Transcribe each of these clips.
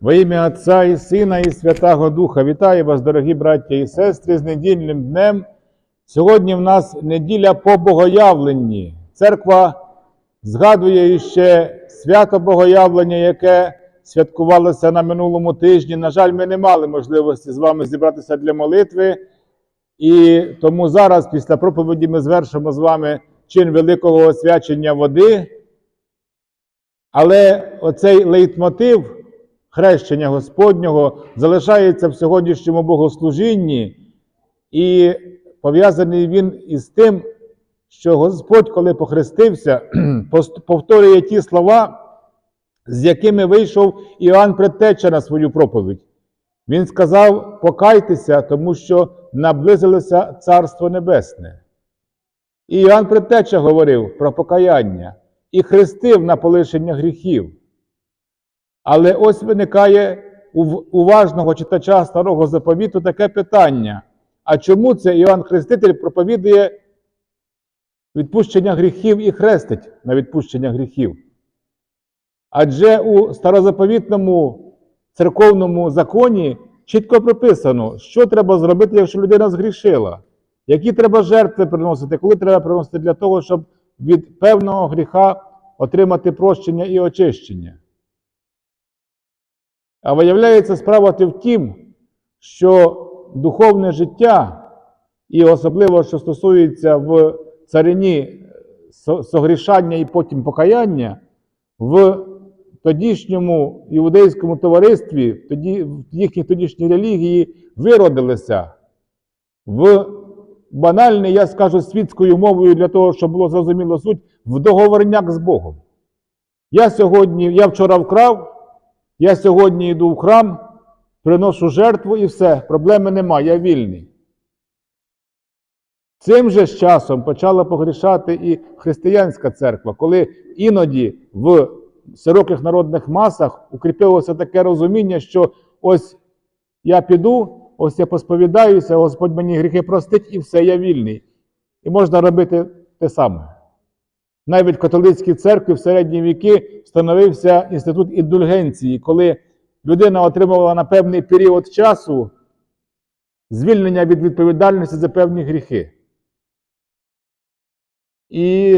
Во ім'я Отця і Сина, і Святого Духа. Вітаю вас, дорогі браття і сестри, з недільним днем. Сьогодні в нас неділя по богоявленні. Церква згадує іще свято Богоявлення, яке святкувалося на минулому тижні. На жаль, ми не мали можливості з вами зібратися для молитви. І тому зараз, після проповіді, ми звершимо з вами чин великого освячення води. Але оцей лейтмотив хрещення Господнього залишається в сьогоднішньому богослужінні, і пов'язаний він із тим, що Господь, коли похрестився, повторює ті слова, з якими вийшов Іоанн Предтеча на свою проповідь. Він сказав: покайтеся, тому що наблизилося Царство Небесне. І Іоанн Предтеча говорив про покаяння і хрестив на полишення гріхів. Але ось виникає у уважного читача старого заповіту таке питання: а чому це Іоанн Хреститель проповідує відпущення гріхів і хрестить на відпущення гріхів? Адже у старозаповітному церковному законі чітко прописано, що треба зробити, якщо людина згрішила, які треба жертви приносити, коли треба приносити для того, щоб від певного гріха отримати прощення і очищення. А виявляється, справа в тім, що духовне життя, і особливо, що стосується в царині согрішання і потім покаяння, в тодішньому іудейському товаристві, в тоді, в їхній тодішній релігії виродилися в банальний, я скажу світською мовою для того, щоб було зрозуміло суть, в договорняк з Богом. Я сьогодні, я вчора вкрав, я сьогодні йду в храм, приношу жертву і все, проблеми немає, я вільний. Цим же ж часом почала погрішати і християнська церква, коли іноді в широких народних масах укріпилося таке розуміння, що ось я піду, ось я посповідаюся, Господь мені гріхи простить, і все, я вільний. І можна робити те саме. Навіть в католицькій церкві в середні віки встановився інститут індульгенції, коли людина отримувала на певний період часу звільнення від відповідальності за певні гріхи. І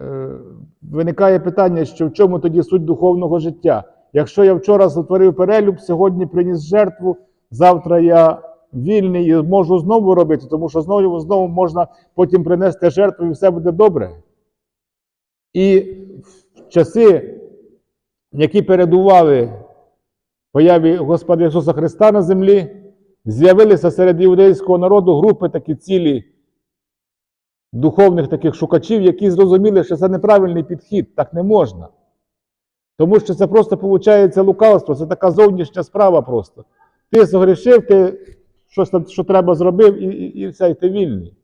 е, виникає питання, що в чому тоді суть духовного життя? Якщо я вчора сотворив перелюб, сьогодні приніс жертву, завтра я вільний і можу знову робити, тому що знову, знову можна потім принести жертву і все буде добре. І в часи, які передували появі Господа Ісуса Христа на землі, з'явилися серед іудейського народу групи такі цілі духовних таких шукачів, які зрозуміли, що це неправильний підхід, так не можна. Тому що це просто виходить лукавство, це така зовнішня справа просто. Ти согрішив, ти щось там, що треба зробив, і, і, і все, і ти вільний.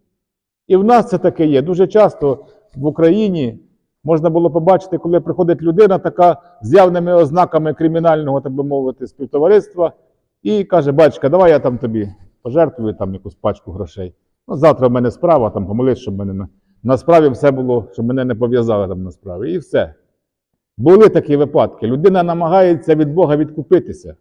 І в нас це таке є. Дуже часто в Україні можна було побачити, коли приходить людина така з явними ознаками кримінального, так би мовити, співтовариства, і каже: батька, давай я там тобі пожертвую там якусь пачку грошей. Ну, завтра в мене справа, там помолись, щоб мене на, на справі все було, щоб мене не пов'язали там на справі. І все. Були такі випадки. Людина намагається від Бога відкупитися.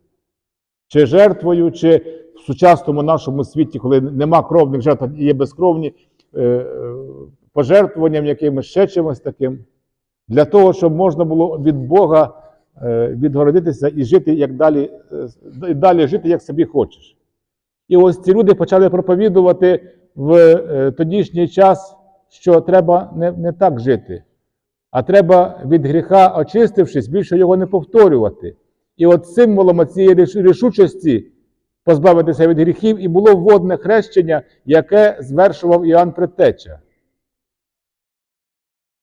Чи жертвою, чи в сучасному нашому світі, коли нема кровних жертв, а є безкровні, е, е, пожертвуванням якимось ще чимось таким, для того, щоб можна було від Бога е, відгородитися і жити як далі, е, і далі жити, як собі хочеш. І ось ці люди почали проповідувати в е, тодішній час, що треба не, не так жити, а треба від гріха, очистившись, більше його не повторювати. І от символом цієї рішучості позбавитися від гріхів і було водне хрещення, яке звершував Іоанн Предтеча.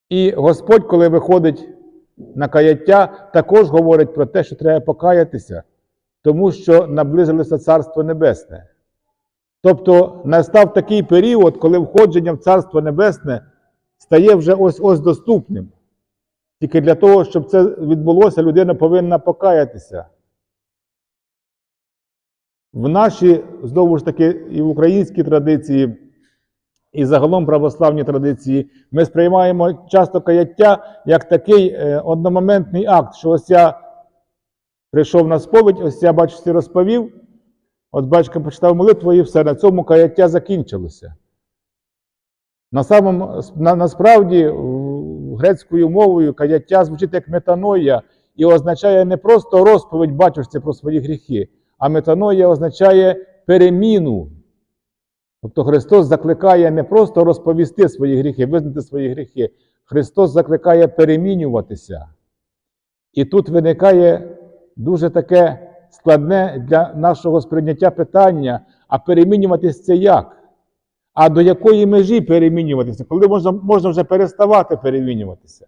І Господь, коли виходить на каяття, також говорить про те, що треба покаятися, тому що наблизилося Царство Небесне. Тобто настав такий період, коли входження в Царство Небесне стає вже ось ось доступним. Тільки для того, щоб це відбулося, людина повинна покаятися. В нашій, знову ж таки, і в українській традиції, і загалом православні традиції, ми сприймаємо часто каяття як такий е, одномоментний акт, що ось я прийшов на сповідь, ось я бачу, розповів. От батько почитав молитву і все, на цьому каяття закінчилося. На самому, на, насправді, грецькою мовою каяття звучить як метаноя і означає не просто розповідь батюшці про свої гріхи, а метаноя означає переміну. Тобто Христос закликає не просто розповісти свої гріхи, визнати свої гріхи. Христос закликає перемінюватися. І тут виникає дуже таке складне для нашого сприйняття питання: а перемінюватись це як? А до якої межі перемінюватися? Коли можна, можна вже переставати перемінюватися?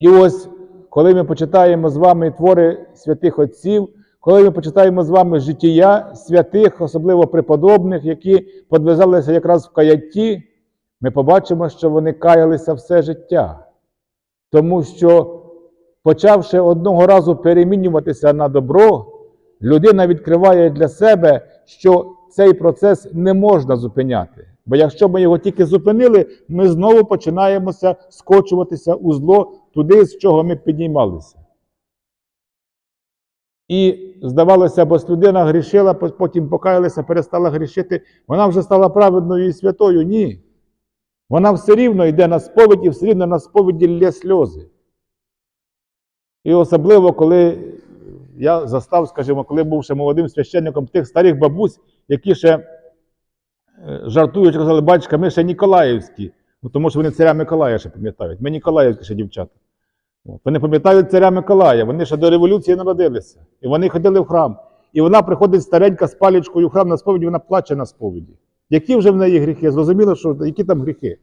І ось, коли ми почитаємо з вами твори святих отців, коли ми почитаємо з вами життя святих, особливо преподобних, які подвизалися якраз в каятті, ми побачимо, що вони каялися все життя. Тому що, почавши одного разу перемінюватися на добро, людина відкриває для себе, що цей процес не можна зупиняти. Бо якщо ми його тільки зупинили, ми знову починаємося скочуватися у зло туди, з чого ми піднімалися. І здавалося, бо людина грішила, потім покаялася, перестала грішити, вона вже стала праведною і святою. Ні. Вона все рівно йде на сповідь і все рівно на сповіді лє сльози. І особливо, коли я застав, скажімо, коли був ще молодим священником тих старих бабусь, які ще е, жартують, казали, батька, ми ще Ніколаївські, ну, тому що вони царя Миколая ще пам'ятають. Ми Ніколаївські ще дівчата. Вони пам'ятають царя Миколая, вони ще до революції народилися. І вони ходили в храм. І вона приходить старенька з палічкою в храм на сповіді, вона плаче на сповіді. Які вже в неї гріхи? Зрозуміло, що які там гріхи.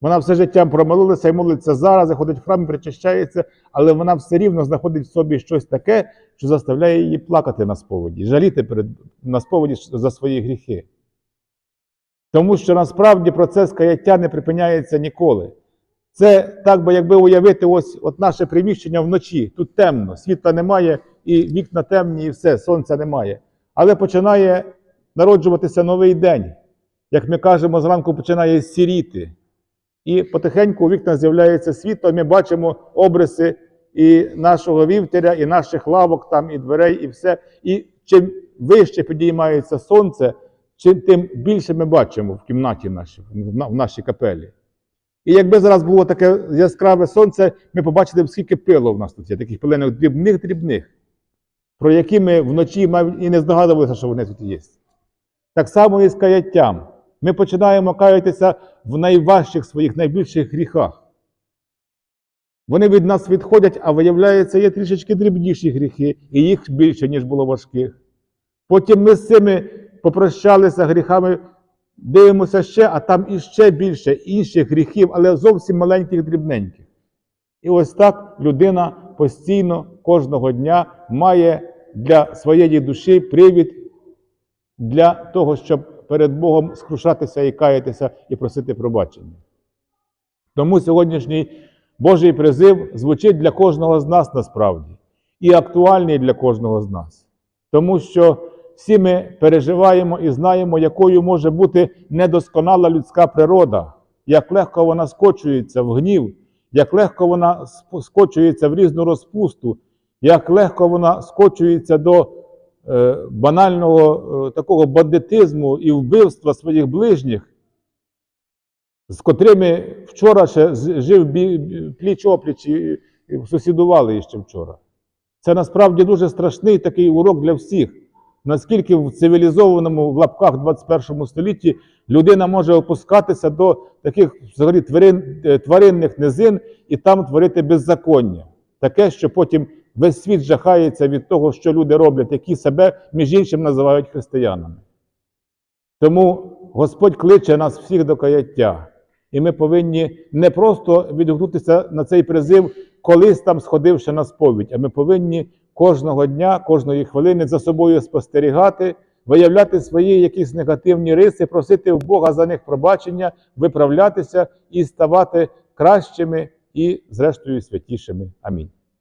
Вона все життя промолилася і молиться зараз, і ходить в храм, і причащається, але вона все рівно знаходить в собі щось таке, що заставляє її плакати на сповіді, жаліти перед, на сповіді за свої гріхи. Тому що насправді процес каяття не припиняється ніколи. Це так би, якби уявити, ось от наше приміщення вночі, тут темно, світла немає, і вікна темні, і все, сонця немає. Але починає народжуватися новий день. Як ми кажемо, зранку починає сіріти. І потихеньку у вікнах з'являється світло, ми бачимо обриси і нашого вівтаря, і наших лавок, там, і дверей, і все. І чим вище підіймається сонце, чим тим більше ми бачимо в кімнаті нашій, в нашій капелі. І якби зараз було таке яскраве сонце, ми побачили б, скільки пилу в нас тут є, таких пилинок дрібних-дрібних, про які ми вночі і не здогадувалися, що вони тут є. Так само і з каяттям. Ми починаємо каятися в найважчих своїх, найбільших гріхах. Вони від нас відходять, а виявляється, є трішечки дрібніші гріхи, і їх більше, ніж було важких. Потім ми з цими попрощалися гріхами, дивимося ще, а там іще більше інших гріхів, але зовсім маленьких, дрібненьких. І ось так людина постійно кожного дня має для своєї душі привід для того, щоб перед Богом скрушатися і каятися і просити пробачення. Тому сьогоднішній Божий призив звучить для кожного з нас насправді і актуальний для кожного з нас. Тому що всі ми переживаємо і знаємо, якою може бути недосконала людська природа, як легко вона скочується в гнів, як легко вона скочується в різну розпусту, як легко вона скочується до е, банального е, такого бандитизму і вбивства своїх ближніх, з котрими вчора ще жив пліч-опліч і і сусідували ще вчора. Це насправді дуже страшний такий урок для всіх. Наскільки в цивілізованому в лапках 21 столітті людина може опускатися до таких взагалі тварин, е, тваринних низин і там творити беззаконня. Таке, що потім весь світ жахається від того, що люди роблять, які себе між іншим називають християнами. Тому Господь кличе нас всіх до каяття. І ми повинні не просто відгукнутися на цей призив, колись там сходивши на сповідь, а ми повинні кожного дня, кожної хвилини за собою спостерігати, виявляти свої якісь негативні риси, просити в Бога за них пробачення, виправлятися і ставати кращими і, зрештою, святішими. Амінь.